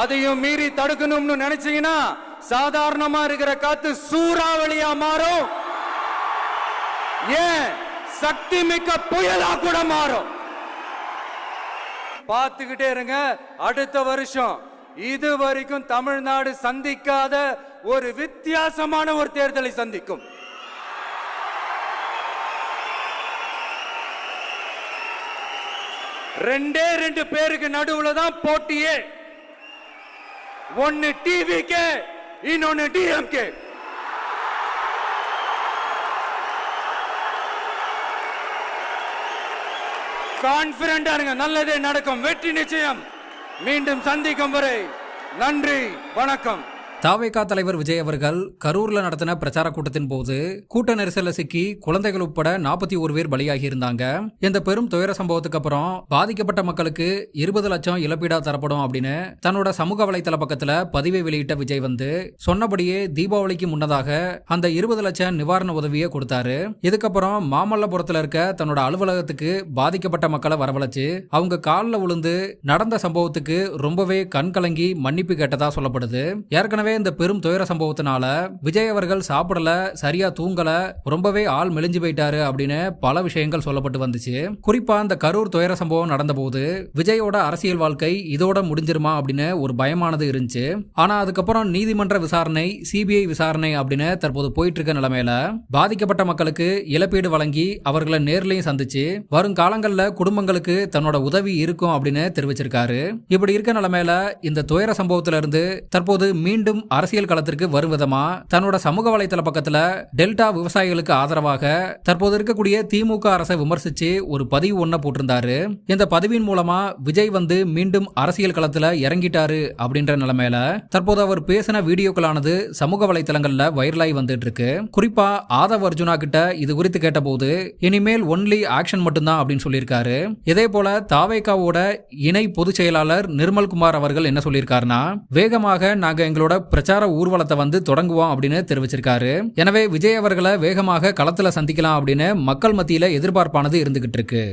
அதையும் மீறி தடுக்கணும்னு நினைச்சீங்கன்னா சாதாரணமா இருக்கிற காத்து சூறாவளியா மாறும். ஏன்? சக்தி மிக்க புயலா கூட மாறும். பார்த்துக்கிட்டே இருங்க. அடுத்த வருஷம் இது வரைக்கும் தமிழ்நாடு சந்திக்காத ஒரு வித்தியாசமான ஒரு தேர்தலை சந்திக்கும். ரெண்டே ரெண்டு பேருக்கு நடுவுல தான் போட்டியே. ஒன்னு டிவிகே இன்னொன்னு டிஎம்கே கான்பிடண்டா இருங்க நல்லதே நடக்கும் வெற்றி நிச்சயம். மீண்டும் சந்திக்கும் வரை நன்றி வணக்கம். தாவேகா தலைவர் விஜய் அவர்கள் கரூர்ல நடத்தின பிரச்சார கூட்டத்தின் போது கூட்ட நெரிசல்ல சிக்கி குழந்தைகள் உட்பட நாற்பத்தி ஒரு பேர் பலியாகி இருந்தாங்க இந்த பெரும் துயர சம்பவத்துக்கு அப்புறம் பாதிக்கப்பட்ட மக்களுக்கு இருபது லட்சம் இழப்பீடா தரப்படும் அப்படின்னு தன்னோட சமூக வலைத்தள பக்கத்துல பதிவை வெளியிட்ட விஜய் வந்து சொன்னபடியே தீபாவளிக்கு முன்னதாக அந்த இருபது லட்சம் நிவாரண உதவியை கொடுத்தாரு. இதுக்கப்புறம் மாமல்லபுரத்துல இருக்க தன்னோட அலுவலகத்துக்கு பாதிக்கப்பட்ட மக்களை வரவழைச்சு அவங்க காலில் விழுந்து நடந்த சம்பவத்துக்கு ரொம்பவே கண் கலங்கி மன்னிப்பு கேட்டதா சொல்லப்படுது. ஏற்கனவே இந்த பெரும் துயர சம்பவத்தினால விஜய் அவர்கள் சாப்பிடல சரியா தூங்கல ரொம்பவே ஆள் மெலிஞ்சு போயிட்டாரு அப்படின்னு பல விஷயங்கள் சொல்லப்பட்டு வந்துச்சு. குறிப்பா இந்த கரூர் துயர சம்பவம் நடந்தபோது விஜயோட அரசியல் வாழ்க்கை இதோட முடிஞ்சிருமா அப்படின்னு ஒரு பயமானது இருந்துச்சு. ஆனா அதுக்கப்புறம் நீதிமன்ற விசாரணை சிபிஐ விசாரணை அப்படின்னு தற்போது போயிட்டு இருக்க நிலைமையில பாதிக்கப்பட்ட மக்களுக்கு இழப்பீடு வழங்கி அவர்களை நேர்லையும் சந்திச்சு வரும் காலங்களில் குடும்பங்களுக்கு தன்னோட உதவி இருக்கும் அப்படின்னு தெரிவிச்சிருக்காரு. இப்படி இருக்க நிலைமையில இந்த துயர சம்பவத்திலிருந்து தற்போது மீண்டும் அரசியல் களத்திற்கு வரும் விதமா தன்னோட சமூக வலைத்தள பக்கத்துல டெல்டா விவசாயிகளுக்கு ஆதரவாக தற்போது இருக்கக்கூடிய திமுக அரசை விமர்சிச்சு ஒரு பதிவு ஒன்ன போட்டிருந்தாரு. இந்த பதிவின் மூலமா விஜய் வந்து மீண்டும் அரசியல் களத்துல இறங்கிட்டாரு அப்படின்ற நிலைமையில தற்போது அவர் பேசின வீடியோக்களானது சமூக வலைதளங்கள்ல வைரலாகி வந்துட்டு இருக்கு குறிப்பா ஆதவ் அர்ஜுனா கிட்ட இது குறித்து கேட்டபோது இனிமேல் ஒன்லி ஆக்ஷன் மட்டும்தான் அப்படின்னு சொல்லியிருக்காரு. இதே போல தாவேகாவோட இணை பொதுச் செயலாளர் நிர்மல்குமார் அவர்கள் என்ன சொல்லியிருக்காருன்னா வேகமாக நாங்க எங்களோட பிரச்சார ஊர்வலத்தை வந்து தொடங்குவோம் அப்படின்னு தெரிவிச்சிருக்காரு. எனவே விஜய் அவர்களை வேகமாக களத்துல சந்திக்கலாம் அப்படின்னு மக்கள் மத்தியில எதிர்பார்ப்பானது இருந்துகிட்டு இருக்கு.